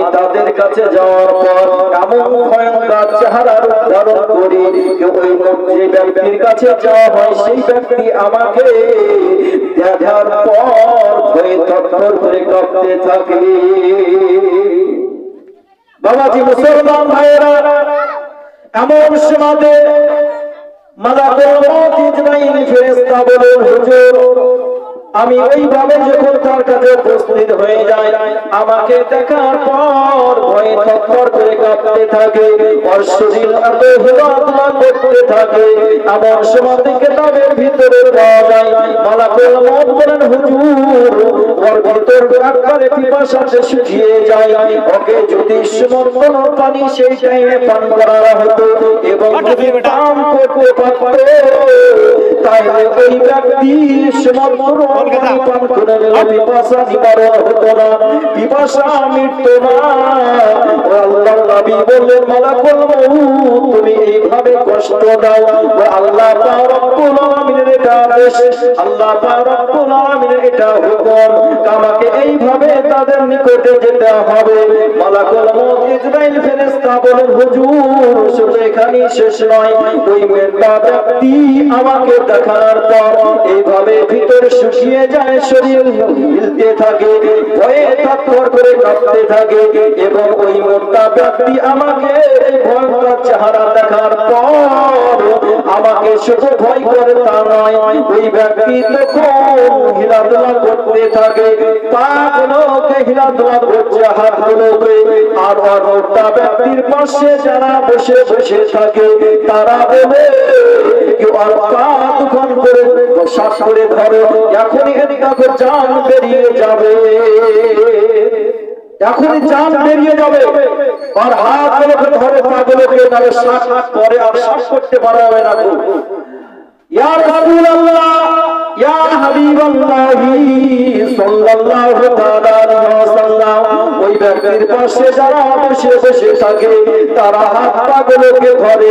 আমি তাদের কাছে যাওয়ার পর এমন ভয়ঙ্কর করি ওই যে ব্যক্তির কাছে যাওয়া হয়, সেই ব্যক্তি আমাকে দেখার পর থরথর করে কাঁপতে থাকে। বাবাজি, মুসলমান ভাইয়েরা, এমন সমাজে মালাকুল মউত বলেন, হুজুর আমি ওইভাবে যখন তার কাছে উপস্থিত হয়ে যাই আমাকে দেখার পর ভয়ে থরথর করে কাঁপতে থাকে এত করতে থাকে। এমন সময় কিতাবের ভিতরে পাওয়া যায় মালাকুল বলেন হুজুর ওর ভিতর একবারে পিপাসাতে শুকিয়ে যায়। ওকে যদি সমর্পণ পানি সেই টাইমে পান করা হতো এবং যদি করতে পারতো ওই ব্যক্তি সমর্পণ পানি করে পিপাসা নিবারণ হতো না। পিপাসা মৃত্যু না। ও আল্লাহর নবী বললেন মালাকুল মউত তুমি এইভাবে কষ্ট দাও। আল্লাহ পাক রব্বুল আলামিনের এটা আদেশ, আল্লাহ পাক রব্বুল আলামিনের এটা হুকুম। আমাকে এইভাবে তাদের নিকটে যেতে হবে। মালাকুল মউত ইসরাইল ফেরেশতা বলেন হুজুর, শুধু এখানেই শেষ নয়। ওই মেয়েটা ব্যক্তি আমাকে দেখার পর এইভাবে ভিতর শুকিয়ে যায়, শরীর হিলতে থাকে, ভয়ে থরথর করে কাঁপতে থাকে এবং ওই মোটা ব্যক্তি আমাকে ভয়ঙ্কর চেহারা দেখার পর আমাকে শুধু ভয় করে তা নয়, ওই ব্যক্তি হিলাদুলা করতে থাকে হিলাদুলা করছে, হাত আর ব্যক্তির পাশে যারা বসে বসে থাকে, তারা বলে কি ওর পা করে শ্বাস করে ধরো, এখনই এদিকে জান বেরিয়ে যাবে। এখনই জান বেরিয়ে যাবে। আর হাত গুলোকে ধরে পা গুলোকে ধরে শ্বাস পরে আর শ্বাস করতে পারা হবে না। গো। রাসূলুল্লাহ হাবিবাল্লাহ সাল্লাল্লাহু তাআলা আলাইহি ওয়াসাল্লাম। ওই ব্যক্তির পাশে যারা বসে বসে থাকে তারা হাত পা গুলোকে ধরে।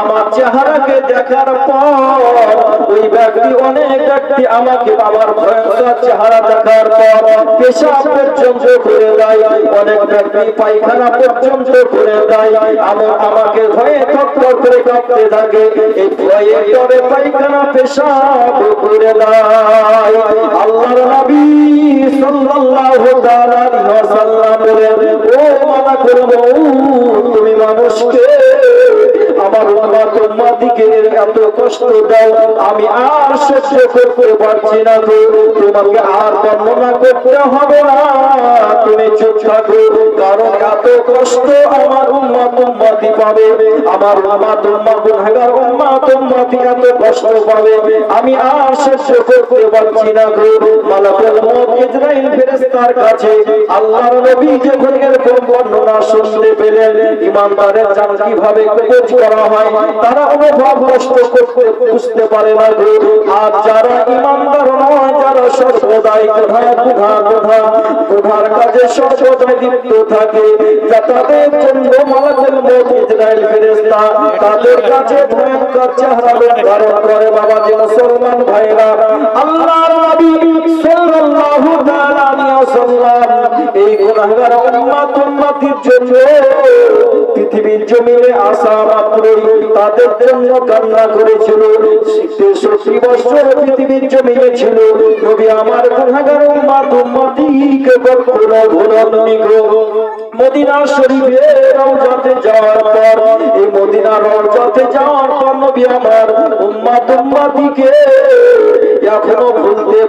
আমার চেহারাকে দেখার পর ওই ব্যক্তি, অনেক ব্যক্তি আমাকে আমার ভয়ঙ্কর চেহারা দেখার পর পেশাব পর্যন্ত করে দেয় অনেক ব্যক্তি পায়খানা পর্যন্ত করে দেয় আমার আমাকে ভয়ে থরথর করে কাঁপতে থাকে। এই ভয়ে ডরে পায়খানা পেশাব করে দেয় আল্লাহর নবী সাল্লাল্লাহু আলাইহি ওয়াসাল্লাম উম্মত এত কষ্ট দাও, আমি আর সহ্য করতে পারছি না তো তোমাকে আর বর্ণনা করতে হবে না। তুমি চুপ থাকো কারণ এত কষ্ট আমার উম্মত উম্মতি পাবে। আমার উম্মত উম্মত গুনাহগার উম্মত উম্মতি এত কষ্ট পাবে। আমি আর সহ্য করতে পারছি না তো মালাকুল মউত ইসরাইল ফেরেশতার কাছে আল্লাহর নবী যখন এরকম বর্ণনা শুনতে পেলেন ইমানদারের জান কীভাবে কবজ করা হয়, তারা অনুভব কষ্ট করতে বুঝতে পারে না। আর যারা ইমানদার নয়, যারা সর্বদাই কোধা কোধা কোধা কোধার কাজে সর্বদাই লিপ্ত থাকে, যা তাদের জন্য মালাকুল মউত ইসরাইল ফেরেশতা, তাদের কাছে ভয়ঙ্কর চেহারা ধারণ করে বাবা যে মুসলমান ভাইরা আল্লাহর নবী সাল্লাল্লাহু তাআলা আলাইহি ওয়াসাল্লাম এই গুনাহগার উম্মত উম্মতির জন্য পৃথিবীর জমিনে আসা মাত্রই তাদের জন্য কান্না করেছিল। তেষট্টি বছর পৃথিবীর জমিনে ছিল। আমার মদিনা যাওয়ার আমার এখনও ভুলতে